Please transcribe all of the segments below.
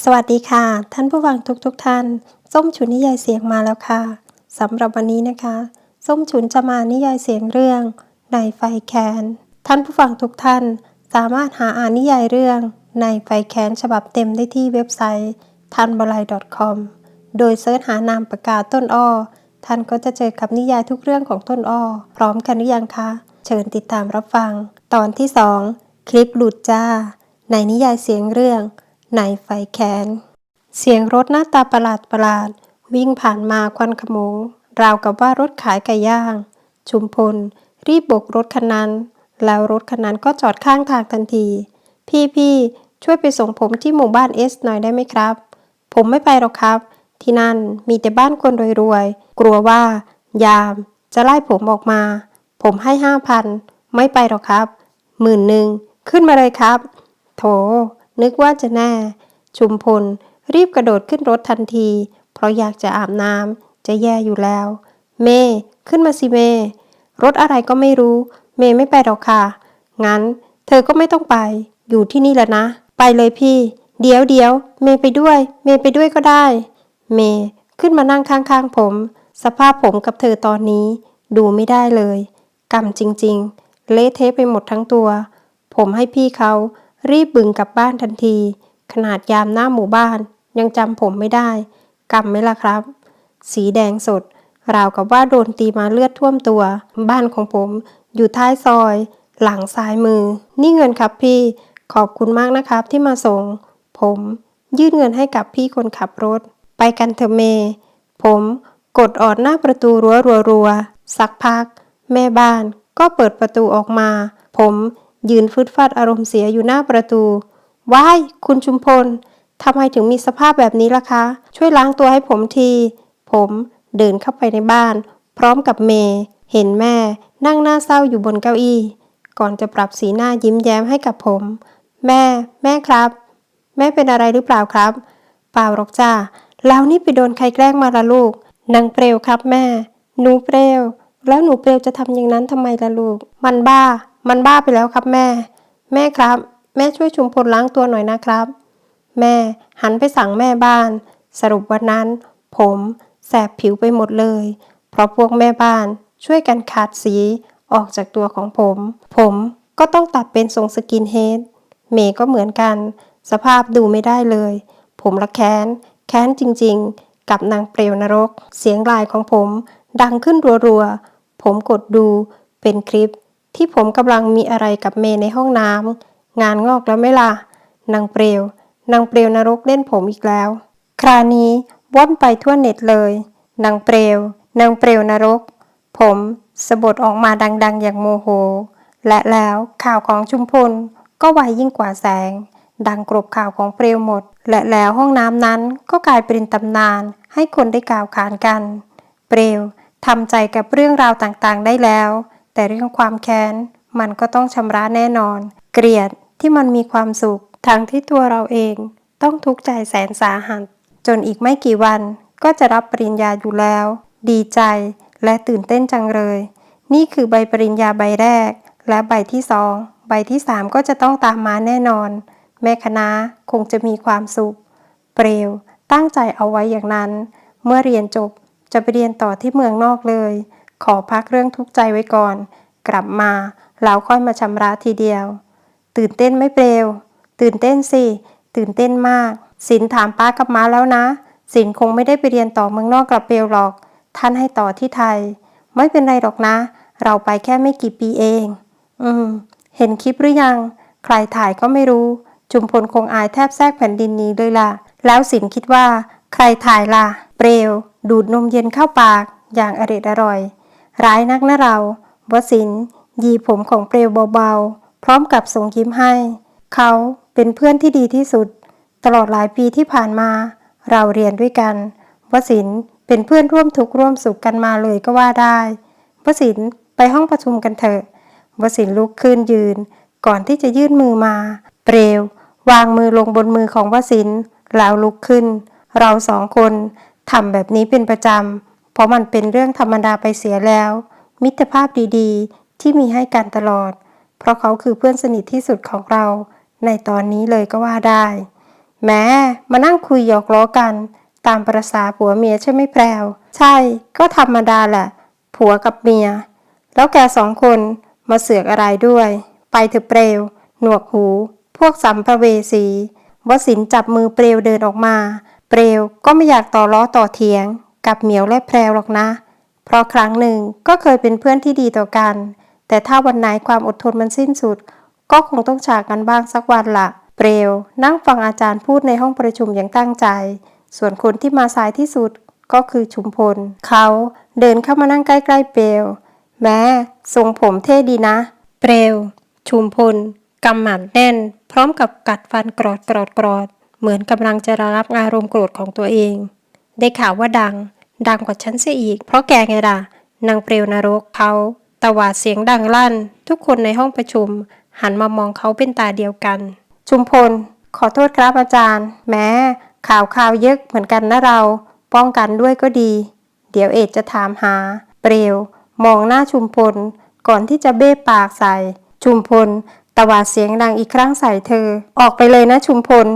สวัสดีค่ะ ท่านผู้ฟังทุกๆทท่าน ส้มฉุนนิยายเสียงมาแล้วค่ะสำหรับวันนี้นะคะ ส้มฉุนจะมานิยายเสียงเรื่องในไฟแคนท่านผู้ฟังทุกท่าน สามารถหาอ่านนิยายเรื่องในไฟแคนฉบับเต็มได้ที่เว็บไซต์ทันบลาย .com โดยเสิร์ชหานามปากกาต้นอ้อท่านก็จะเจอกับนิยายทุกเรื่องของต้นอ้อพร้อมกันหรือยังคะเชิญติดตามรับฟัง ตอนที่ 2 คลิปหลุดจ้า ในนิยายเสียงเรื่อง ในไฟแคนเสียงรถหน้าตาประหลาดประหลาด วิ่งผ่านมาควันขโมง ราวกับว่ารถขายไก่ย่าง ชุมพล รีบโบกรถคันนั้น แล้วรถคันนั้นก็จอดข้างทางทันที พี่พี่ช่วยไปส่งผมที่หมู่บ้านเอสหน่อยได้ไหมครับ ผมไม่ไปหรอกครับ ที่นั่นมีแต่บ้านคนรวยๆ กลัวว่า ยาม จะไล่ผมออกมา ผมให้ห้าพันไม่ไปหรอกครับหมื่นหนึ่งขึ้นมาเลยครับ โถ นึกว่าจะแน่ ชุมพล รีบกระโดดขึ้นรถทันที เพราะอยากจะอาบน้ำจะแย่อยู่แล้ว เม ขึ้นมาสิเม รถอะไรก็ไม่รู้ เมไม่ไปหรอกค่ะ งั้น เธอก็ไม่ต้องไป อยู่ที่นี่แหละนะ ไปเลยพี่ เดี๋ยวเดี๋ยวเมไปด้วย เมไปด้วยก็ได้ เม ขึ้นมานั่งข้างๆผม สภาพผมกับเธอตอนนี้ ดูไม่ได้เลยกรรมจริง ๆ เละเทะไปหมดทั้งตัว ผมให้พี่เขา รีบบึงกลับบ้านทันที ขนาดยามหน้าหมู่บ้าน ยังจำผมไม่ได้กรรมไหมล่ะครับ สีแดงสด ราวกับว่าโดนตีมาเลือดท่วมตัว บ้านของผมอยู่ท้ายซอย หลังซ้ายมือ นี่เงินครับพี่ ขอบคุณมากนะครับที่มาส่ง ผมยื่นเงินให้กับพี่คนขับรถ ไปกันเถอะเม ผมกดออดหน้าประตูรั้วรัวๆสักพัก แม่บ้านก็เปิดประตูออกมา ผม ยืนฟึดฟัดอารมณ์เสียอยู่หน้าประตูว้ายคุณชุมพลทำไมถึงมีสภาพแบบนี้ล่ะคะ ช่วยล้างตัวให้ผมที ผมเดินเข้าไปในบ้าน พร้อมกับเมย์เห็นแม่ นั่งหน้าเศร้าอยู่บนเก้าอี้ ก่อนจะปรับสีหน้ายิ้มแย้มให้กับผม แม่ แม่ครับ แม่เป็นอะไรหรือเปล่าครับ เปล่าหรอกจ้าแล้วนี่ไปโดนใครแกล้งมาละลูกนางเปลวครับแม่ หนูเปลวแล้วหนูเปลวจะทำอย่างนั้นทำไมล่ะลูก มันบ้า มันบ้าไปแล้วครับแม่ แม่ครับ แม่ช่วยชุมพลล้างตัวหน่อยนะครับ แม่หันไปสั่งแม่บ้าน สรุปวันนั้น ผมแสบผิวไปหมดเลย เพราะพวกแม่บ้านช่วยกันขาดสีออกจากตัวของผม ผมก็ต้องตัดเป็นทรงสกินเฮดเมย์ก็เหมือนกัน สภาพดูไม่ได้เลย ผมละแค้น แค้นจริงๆ กับนางเปลวนรก เสียงลายของผม ดังขึ้นรัวๆ ผมกดดูเป็นคลิป ที่ผมกำลังมีอะไรกับเมย์ในห้องน้ำงานงอกแล้วไม่ล่ะนางเปลวนางเปลวนรกเล่นผมอีกแล้ว คราวนี้ว่อนไปทั่วเน็ตเลยนางเปลวนางเปลวนรก ผมสะบดออกมาดังๆ อย่างโมโห และแล้วข่าวของชุมพลก็ไวยิ่งกว่าแสง ดังกรบข่าวของเปลวหมด และแล้วห้องน้ำนั้นก็กลายเป็นตำนานให้คนได้กล่าวขานกัน เปลวทำใจกับเรื่องราวต่างๆได้แล้ว แต่เรื่องความแค้นมันก็ต้องชำระแน่นอน เกลียดที่มันมีความสุขทั้งที่ตัวเราเองต้องทุกข์ใจแสนสาหัส จนอีกไม่กี่วันก็จะรับปริญญาอยู่แล้ว ดีใจและตื่นเต้นจังเลย นี่คือใบปริญญาใบแรก และใบที่สองใบที่สามก็จะต้องตามมาแน่นอน แม่คณะคงจะมีความสุข เปลวตั้งใจเอาไว้อย่างนั้น เมื่อเรียนจบจะไปเรียนต่อที่เมืองนอกเลย ขอพักเรื่องทุกข์ใจไว้ก่อน กลับมาแล้วค่อยมาชำระทีเดียว ตื่นเต้นไม่เปลว ตื่นเต้นสิ ตื่นเต้นมาก สินถามป้ากับม้าแล้วนะ สินคงไม่ได้ไปเรียนต่อเมืองนอกกับเปลวหรอก ท่านให้ต่อที่ไทย ไม่เป็นไรหรอกนะ เราไปแค่ไม่กี่ปีเอง อืม เห็นคลิปหรือยัง ใครถ่ายก็ไม่รู้ จุมพลคงอายแทบแทรกแผ่นดินนี้เลยล่ะ แล้วสินคิดว่า ใครถ่ายล่ะ เปลวดูดนมเย็นเข้าปาก อย่างอร็ดอร่อย ร้ายนักนะเราวสินยีผมของเปลวเบาๆ พร้อมกับส่งยิ้มให้ เขาเป็นเพื่อนที่ดีที่สุด ตลอดหลายปีที่ผ่านมา เราเรียนด้วยกันวสินเป็นเพื่อนร่วมทุกข์ร่วมสุขกันมาเลยก็ว่าได้วสินไปห้องประชุมกันเถอะวสินลุกขึ้นยืน ก่อนที่จะยื่นมือมา เปลว วางมือลงบนมือของวสินแล้วลุกขึ้น เราสองคนทำแบบนี้เป็นประจำ เพราะมันเป็นเรื่องธรรมดาไปเสียแล้ว มิตรภาพดีๆ ที่มีให้กันตลอด เพราะเขาคือเพื่อนสนิทที่สุดของเรา ในตอนนี้เลยก็ว่าได้ แม้มานั่งคุยหยอกล้อกัน ตามประษาผัวเมียใช่ไหมแพรว ใช่ ก็ธรรมดาแหละ ผัวกับเมีย แล้วแกสองคนมาเสือกอะไรด้วย ไปเถอะเปลว หนวกหู พวกสัมภเวสีวสินจับมือเปลวเดินออกมา เปลวก็ไม่อยากต่อล้อต่อเถียง กับเหมียวและแพรวหรอกนะ เพราะครั้งหนึ่งก็เคยเป็นเพื่อนที่ดีต่อกัน แต่ถ้าวันไหนความอดทนมันสิ้นสุด ก็คงต้องจากกันบ้างสักวันละเปลวนั่งฟังอาจารย์พูดในห้องประชุมอย่างตั้งใจ ส่วนคนที่มาสายที่สุดก็คือชุมพล เขาเดินเข้ามานั่งใกล้ๆเปลวแม้ทรงผมเท่ดีนะ เปลวชุมพลกำหมัดแน่น พร้อมกับกัดฟันกรอดกรอดกรอด เหมือนกำลังจะระงับอารมณ์โกรธของตัวเอง ได้ข่าวว่าดัง ดังกว่าฉันเสียอีก เพราะแกไงล่ะ นางเปลวนรกเขาตวาดเสียงดังลั่น ทุกคนในห้องประชุม หันมามองเขาเป็นตาเดียวกัน ชุมพล ขอโทษครับอาจารย์ แม้ข่าวข่าวเยอะเหมือนกันนะเรา ป้องกันด้วยก็ดี เดี๋ยวเอกจะถามหา เปลวมองหน้าชุมพล ก่อนที่จะเบ้ปากใส่ ชุมพลตวาดเสียงดังอีกครั้งใส่เธอ ออกไปเลยนะชุมพล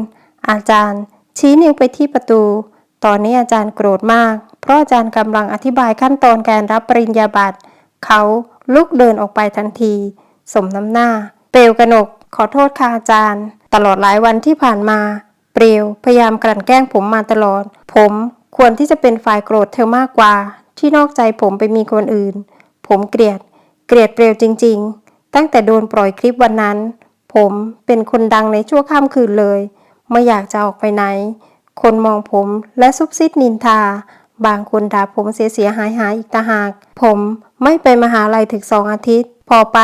อาจารย์ ชี้นิ้วไปที่ประตู ตอนนี้อาจารย์โกรธมาก เพราะอาจารย์กำลังอธิบายขั้นตอนการรับปริญญาบัตรเขาลุกเดินออกไปทันที สมน้ำหน้า เปลวกระหนก ขอโทษค่ะอาจารย์ ตลอดหลายวันที่ผ่านมา เปลวพยายามกลั่นแกล้งผมมาตลอด ผมควรที่จะเป็นฝ่ายโกรธเธอมากกว่า ที่นอกใจผมไปมีคนอื่น ผมเกลียด เกลียดเปลวจริง ๆ ตั้งแต่โดนปล่อยคลิปวันนั้น ผมเป็นคนดังในชั่วข้ามคืนเลย ไม่อยากจะออกไปไหน คนมองผมและซุบซิบนินทา บางคนด่าผมเสียเสียหายหายอีกต่างหาก ผมไม่ไปมหาลัยถึงสองอาทิตย์ พอไป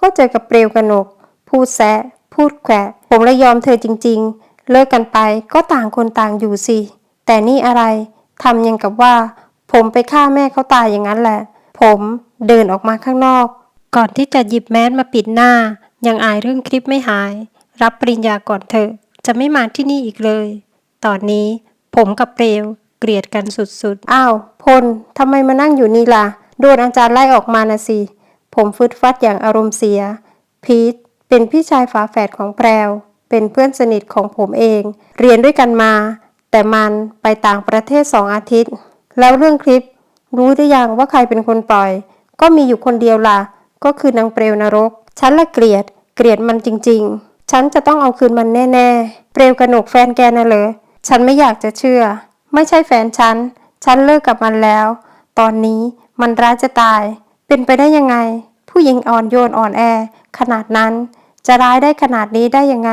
ก็เจอกับเปลวกระหนก พูดแซะ พูดแขวะ ผมเลยยอมเธอจริง ๆ เลิกกันไปก็ต่างคนต่างอยู่สิ แต่นี่อะไรทำยังกับว่า ผมไปฆ่าแม่เขาตายอย่างนั้นแหละ ผมเดินออกมาข้างนอก ก่อนที่จะหยิบแมสมาปิดหน้า ยังอายเรื่องคลิปไม่หาย รับปริญญาก่อนเถอะ จะไม่มาที่นี่อีกเลย ตอนนี้ผมกับเปลวเกลียดกันสุดๆ อ้าว พลทำไมมานั่งอยู่นี่ล่ะ โดนอาจารย์ไล่ออกมานะสิ ผมฟึดฟัดอย่างอารมณ์เสีย พีทเป็นพี่ชายฝาแฝดของแพรว เป็นเพื่อนสนิทของผมเอง เรียนด้วยกันมา แต่มันไปต่างประเทศสองอาทิตย์ แล้วเรื่องคลิป รู้หรือยังว่าใครเป็นคนปล่อย ก็มีอยู่คนเดียวล่ะ ก็คือนางเปลวนรก ฉันละเกลียด เกลียดมันจริง ๆ ฉันจะต้องเอาคืนมันแน่ ๆ เปลวกระหนกแฟนแกน่ะเหรอ ฉันไม่อยากจะเชื่อ ไม่ใช่แฟนฉัน ฉันเลิกกับมันแล้ว ตอนนี้มันร้ายจะตาย เป็นไปได้ยังไง ผู้หญิงอ่อนโยนอ่อนแอ ขนาดนั้น จะร้ายได้ขนาดนี้ได้ยังไง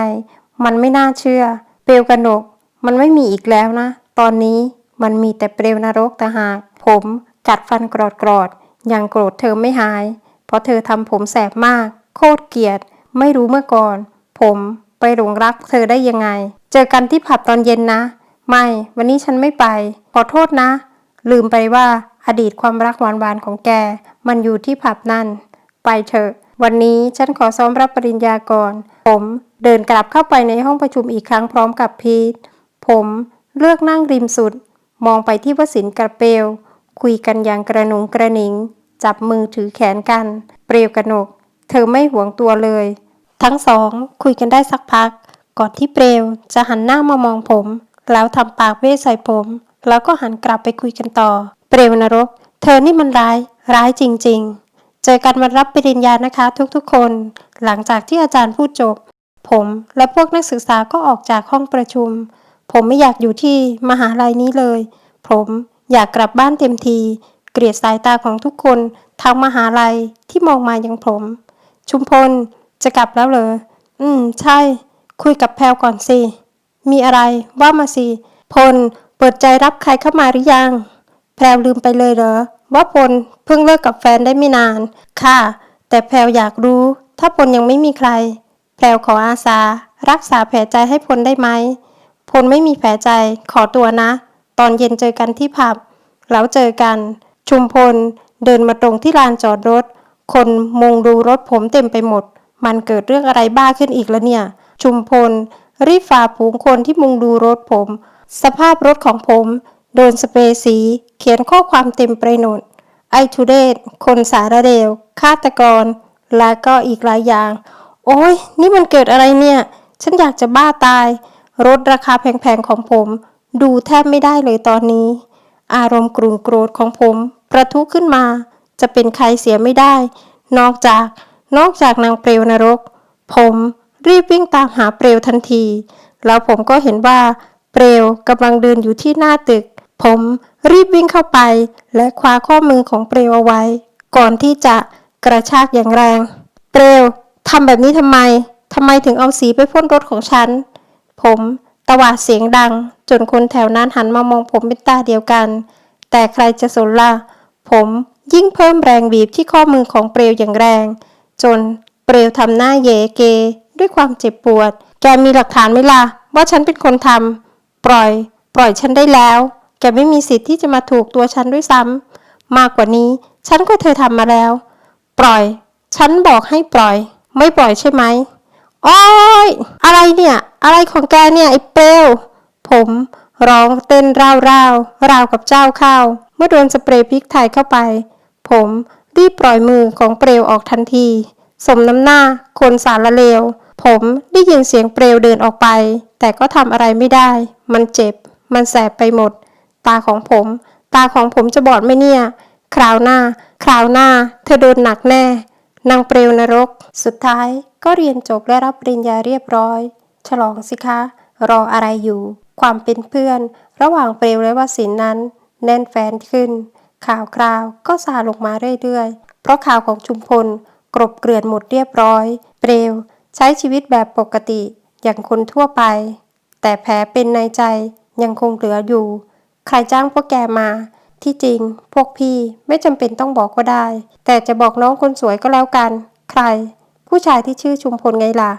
มันไม่น่าเชื่อ เปลวกระหนก มันไม่มีอีกแล้วนะ ตอนนี้มันมีแต่เปลวนรกต่างหาก ผมกัดฟันกรอดกรอดๆยังโกรธเธอไม่หาย เพราะเธอทำผมแสบมาก โคตรเกลียด ไม่รู้เมื่อก่อน ผม ไปหลงรักเธอได้ยังไง เจอกันที่ผับตอนเย็นนะ ไม่ วันนี้ฉันไม่ไป ขอโทษนะ ลืมไปว่าอดีตความรักหวานๆของแก มันอยู่ที่ผับนั่น ไปเถอะ วันนี้ฉันขอซ้อมรับปริญญาก่อน ผมเดินกลับเข้าไปในห้องประชุมอีกครั้งพร้อมกับพีท ผมเลือกนั่งริมสุด มองไปที่วสินกับเปลวคุยกันอย่างกระหนุงกระหนิง จับมือถือแขนกัน เปลวกระหนก เธอไม่หวงตัวเลย ทั้งสองคุยกันได้สักพัก ก่อนที่เปลวจะหันหน้ามามองผม แล้วทำปากเว้ใส่ผม แล้วก็หันกลับไปคุยกันต่อ เปลวนรก เธอนี่มันร้าย ร้ายจริง ๆ เจอกันวันรับปริญญานะคะ ทุกๆคน หลังจากที่อาจารย์พูดจบ ผมและพวกนักศึกษาก็ออกจากห้องประชุม ผมไม่อยากอยู่ที่มหาลัยนี้เลย ผมอยากกลับบ้านเต็มที เกลียดสายตาของทุกคนทางมหาลัยที่มองมายังผม ชุมพล จะกลับแล้วเหรอ อืม ใช่ คุยกับแพลก่อนสิ มีอะไร ว่ามาสิ พล เปิดใจรับใครเข้ามาหรือยัง แพรลืมไปเลยเหรอ ว่าพลเพิ่งเลิกกับแฟนได้ไม่นาน ค่ะ แต่แพรอยากรู้ ถ้าพลยังไม่มีใคร แพรขออาสา รักษาแผลใจให้พลได้ไหม พลไม่มีแผลใจ ขอตัวนะ ตอนเย็นเจอกันที่ผับ แล้วเจอกัน ชุมพล เดินมาตรงที่ลานจอดรถ คนมุงดูรถผมเต็มไปหมด มันเกิดเรื่องอะไรบ้าขึ้นอีกแล้วเนี่ย ชุมพล รีบฝ่าผูงคนที่มุงดูรถผม สภาพรถของผม โดนสเปรย์สี เขียนข้อความเต็มไปหมดไอทูเดตคนสารเดวฆาตกร และก็อีกหลายอย่าง โอ้ยนี่มันเกิดอะไรเนี่ย ฉันอยากจะบ้าตาย รถราคาแพงๆของผม ดูแทบไม่ได้เลยตอนนี้ อารมณ์กรุ่นโกรธของผม ประทุขึ้นมา จะเป็นใครเสียไม่ได้ นอกจาก นอกจากนางเปลวนรก ผมรีบวิ่งตามหาเปลวทันที แล้วผมก็เห็นว่าเปลวกำลังเดินอยู่ที่หน้าตึก ผมรีบวิ่งเข้าไป และคว้าข้อมือของเปลวเอาไว้ ก่อนที่จะกระชากอย่างแรง เปลวทำแบบนี้ทำไมทำไมถึงเอาสีไปพ่นรถของฉัน ผมตวาดเสียงดัง จนคนแถวนั้นหันมามองผมเป็นตาเดียวกัน แต่ใครจะสนล่ะ ผมยิ่งเพิ่มแรงบีบที่ข้อมือของเปลวอย่างแรง จนเปลวทำหน้าเยเก ด้วยความเจ็บปวด แกมีหลักฐานไหมล่ะ ว่าฉันเป็นคนทำปล่อย ปล่อยฉันได้แล้ว แกไม่มีสิทธิ์ที่จะมาถูกตัวฉันด้วยซ้ำมากกว่านี้ฉันก็เธอทำมาแล้ว ปล่อย ฉันบอกให้ปล่อย ไม่ปล่อยใช่ไหมโอ้ยอะไรเนี่ย อะไรของแกเนี่ยไอ้เปลวผมร้องเต้นร่าวร่าวๆราวกับเจ้าข้าว เมื่อโดนสเปรย์พริกไทยเข้าไป ผม รีบปล่อยมือของเปลวออกทันที สมน้ำหน้า คนสารละเลว ผมได้ยินเสียงเปลวเดินออกไป แต่ก็ทำอะไรไม่ได้ มันเจ็บ มันแสบไปหมด ตาของผม ตาของผมจะบอดไหมเนี่ย คราวหน้า คราวหน้า เธอโดนหนักแน่ นางเปลวนรก สุดท้ายก็เรียนจบและรับปริญญาเรียบร้อย ฉลองสิคะ รออะไรอยู่ ความเป็นเพื่อน ระหว่างเปลวและวสินนั้น แน่นแฟนขึ้น ข่าวคราวก็ซาลงมาเรื่อยๆ เพราะข่าวของชุมพลกรบเกลื่อนหมดเรียบร้อย เปลวใช้ชีวิตแบบปกติอย่างคนทั่วไป แต่แผลเป็นในใจยังคงเหลืออยู่ ใครจ้างพวกแกมา ที่จริง พวกพี่ไม่จำเป็นต้องบอกก็ได้ แต่จะบอกน้องคนสวยก็แล้วกัน ใคร ผู้ชายที่ชื่อชุมพลไงล่ะ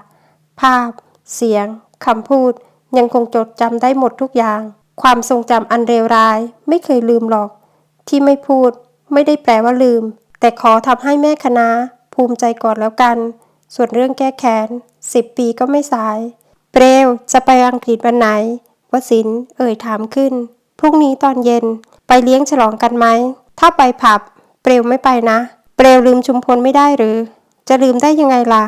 ภาพ เสียงคำพูด ยังคงจดจำได้หมดทุกอย่าง ความทรงจำอันเลวร้าย ไม่เคยลืมหรอก ที่ไม่พูด ไม่ได้แปลว่าลืม แต่ขอทำให้แม่คณะภูมิใจก่อนแล้วกัน ส่วนเรื่องแก้แค้นสิบปีก็ไม่สาย เปรวจะไปอังกฤษวันไหนวสินเอ่ยถามขึ้น พรุ่งนี้ตอนเย็นไปเลี้ยงฉลองกันไหม ถ้าไปผับ เปรวไม่ไปนะ เปรวลืมชุมพลไม่ได้หรือ จะลืมได้ยังไงล่ะ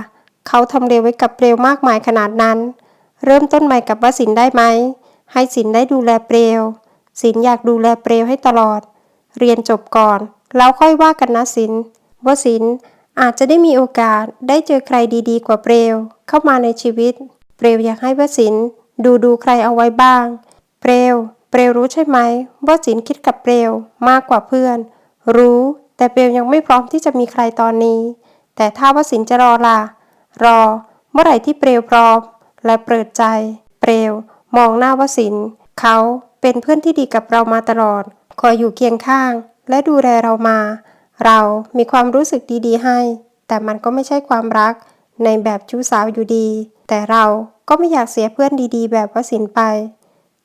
เขาทำเลวไว้กับเปรวมากมายขนาดนั้น เริ่มต้นใหม่กับวสินได้ไหม ให้สินได้ดูแลเปรวสินอยากดูแลเปรวให้ตลอด เรียนจบก่อน แล้วค่อยว่ากันนะสินว่าสินอาจจะได้มีโอกาสได้เจอใครดีๆ กว่าเปรวเข้ามาในชีวิต เปรวอยากให้วสินดูดูใครเอาไว้บ้าง เปรว เปรวรู้ใช่ไหมว่าสินคิดกับเปรวมากกว่าเพื่อน รู้ แต่เปรวยังไม่พร้อมที่จะมีใครตอนนี้ แต่ถ้าว่าสินจะรอล่ะ รอ เมื่อไหร่ที่เปรวพร้อม และเปิดใจ เปรว มองหน้าวสินเขาเป็นเพื่อนที่ดีกับเรามาตลอด คอยอยู่เคียงข้าง และดูแลเรามา เรามีความรู้สึกดีๆให้ แต่มันก็ไม่ใช่ความรัก ในแบบชู้สาวอยู่ดี แต่เราก็ไม่อยากเสียเพื่อนดีๆ แบบวสินไป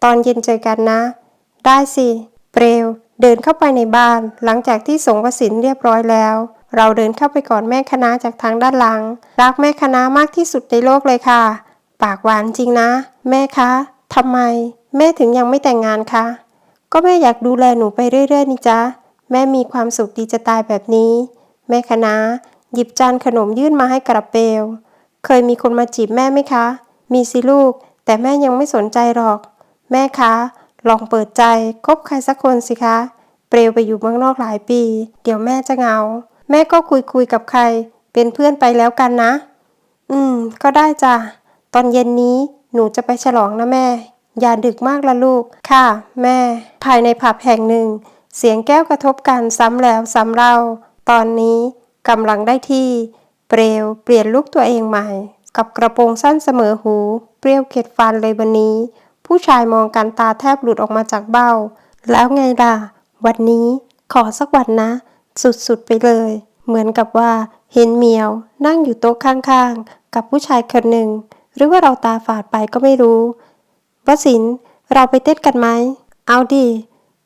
ตอนเย็นเจอกันนะ ได้สิ เปรว เดินเข้าไปในบ้าน หลังจากที่ส่งวสินเรียบร้อยแล้ว เราเดินเข้าไปก่อนแม่คณะจากทางด้านหลัง รักแม่คณะมากที่สุดในโลกเลยค่ะ ปากหวานจริงนะ แม่คะทำไม แม่ถึงยังไม่แต่งงานคะ ก็แม่อยากดูแลหนูไปเรื่อย ๆ นี่จ๊ะแม่มีความสุขดีจะตายแบบนี้ แม่คณะหยิบจานขนมยื่นมาให้กระเปลเคยมีคนมาจีบแม่ไหมคะ มีสิลูก แต่แม่ยังไม่สนใจหรอก แม่คะ ลองเปิดใจคบใครสักคนสิคะ เปลวไปอยู่เมืองนอกหลายปี เดี๋ยวแม่จะเหงา แม่ก็คุยคุยๆกับใคร เป็นเพื่อนไปแล้วกันนะ อืม ก็ได้จ้ะ ตอนเย็นนี้หนูจะไปฉลองนะแม่ อย่าดึกมากละลูก ค่ะ แม่ ภายในผับแห่งหนึ่ง เสียงแก้วกระทบกันซ้ำแล้วซ้ำเล่า ตอนนี้กำลังได้ที่ เปลวเปลี่ยนลุกตัวเองใหม่ กับกระโปรงสั้นเสมอหู เปรี้ยวเข็ดฟันเลยวันนี้ ผู้ชายมองกันตาแทบหลุดออกมาจากเบ้า แล้วไงล่ะ วันนี้ขอสักวันนะ สุดๆไปเลย เหมือนกับว่าเห็นเมียวนั่งอยู่โต๊ะข้างๆ กับผู้ชายคนหนึ่ง หรือว่าเราตาฝาดไปก็ไม่รู้ วสินเราไปเต้นกันไหม เอาดิ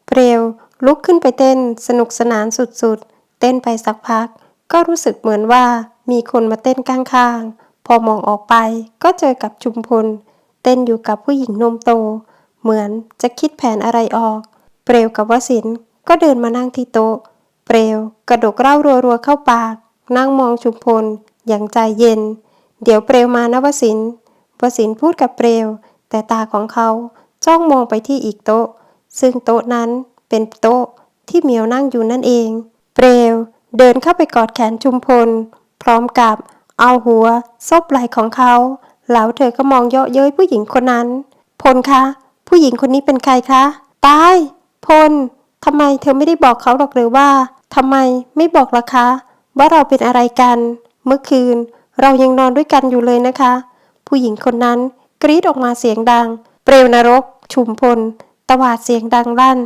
เปลวลุกขึ้นไปเต้นสนุกสนานสุดๆ เต้นไปสักพัก ก็รู้สึกเหมือนว่ามีคนมาเต้นข้างๆ พอมองออกไปก็เจอกับชุมพล เต้นอยู่กับผู้หญิงนมโต เหมือนจะคิดแผนอะไรออก เปลวกับวสินก็เดินมานั่งที่โต๊ะ เปลวกระดกเล้ารัวๆเข้าปาก นั่งมองชุมพล อย่างใจเย็น เดี๋ยวเปลวมานะวสินวสินพูดกับเปลว แต่ตาของเขาจ้องมองไปที่อีกโต๊ะ ซึ่งโต๊ะนั้นเป็นโต๊ะที่เหมียวนั่งอยู่นั่นเอง เปลวเดินเข้าไปกอดแขนชุมพล พร้อมกับเอาหัวซบไหล่ของเขา แล้วเธอก็มองเยาะเย้ยผู้หญิงคนนั้น พลคะ ผู้หญิงคนนี้เป็นใครคะตาย พลทำไมเธอไม่ได้บอกเขาหรอกหรือว่าทำไมไม่บอกล่ะคะ ว่าเราเป็นอะไรกัน เมื่อคืนเรายังนอนด้วยกันอยู่เลยนะคะ ผู้หญิงคนนั้น กรีดออกมาเสียงดัง เปลวนรก ชุมพล ตวาดเสียงดังลั่น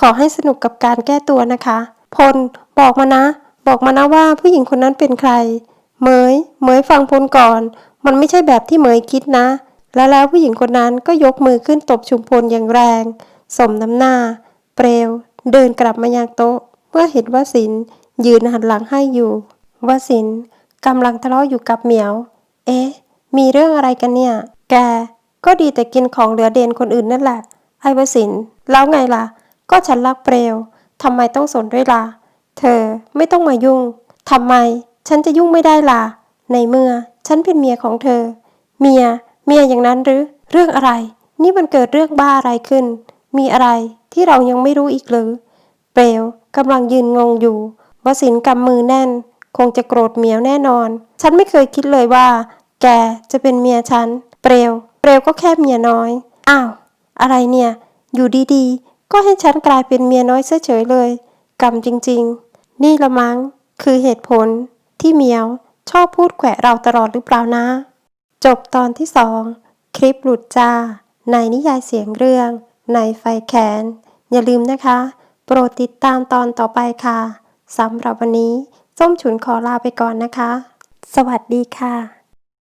ขอให้สนุกกับการแก้ตัวนะคะ พล บอกมานะ บอกมานะว่าผู้หญิงคนนั้นเป็นใคร เหมย เหมยฟังพลก่อน มันไม่ใช่แบบที่เหมยคิดนะ และแล้วผู้หญิงคนนั้นก็ยกมือขึ้นตบชุมพลอย่างแรง สมน้ำหน้า เปลว เดินกลับมายังโต๊ะ เมื่อเห็นว่าสินยืนหันหลังให้อยู่ว่าสินกำลังทะเลาะอยู่กับเหมียว เอ๊ะ มีเรื่องอะไรกันเนี่ย แก ก็ดีแต่กินของเหลือเดนคนอื่นนั่นแหละ ไอ้วสิน แล้วไงล่ะ ก็ฉันรักเปลวทำไมต้องสนด้วยล่ะ เธอไม่ต้องมายุ่งทำไม ฉันจะยุ่งไม่ได้ล่ะ ในเมื่อ ฉันเป็นเมียของเธอ เมีย เมียอย่างนั้นหรือ เรื่องอะไร นี่มันเกิดเรื่องบ้าอะไรขึ้น มีอะไรที่เรายังไม่รู้อีกหรือ เปลวกำลังยืนงงอยู่ วสินกำมือแน่น คงจะโกรธเมียวแน่นอน ฉันไม่เคยคิดเลยว่า แกจะเป็นเมียฉัน เปลวเปลวก็แค่เมียน้อย อ้าว อะไรเนี่ย อยู่ดีๆ ก็ให้ฉันกลายเป็นเมียน้อยเฉยเลย กรรมจริงๆ นี่ละมั้ง คือเหตุผล ที่เมียวชอบพูดแขวะเราตลอดหรือเปล่านะ จบตอนที่สองคลิปหลุดจ้า ในนิยายเสียงเรื่อง ในไฟแคนอย่าลืมนะคะ โปรดติดตามตอนต่อไปค่ะสำหรับวันนี้ส้มฉุนขอลาไปก่อนนะคะ สวัสดีค่ะ